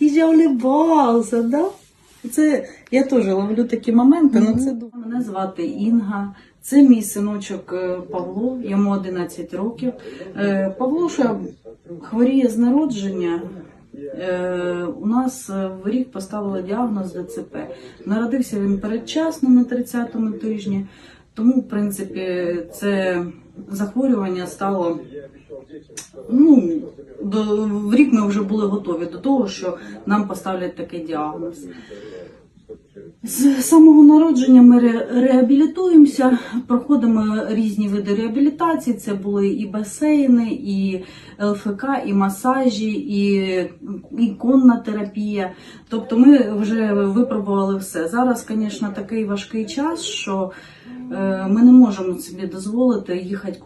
І я улибався, да? Це я теж ловлю такі моменти. Ну це мене звати Інга. Це мій синочок е, Павло, йому 11 років. Е, Павлуша хворіє з народження. Е, У нас в рік поставили діагноз ДЦП. Народився він передчасно на 30-му тижні, тому, в принципі, це захворювання стало. Ну, до, в рік ми вже були готові до того, що нам поставлять такий діагноз. З самого народження ми ре- реабілітуємося, проходимо різні види реабілітації. Це були і басейни, і ЛФК, і масажі, і, і конна терапія. Тобто ми вже випробували все. Зараз, звісно, такий важкий час, що е, ми не можемо собі дозволити їхати куди.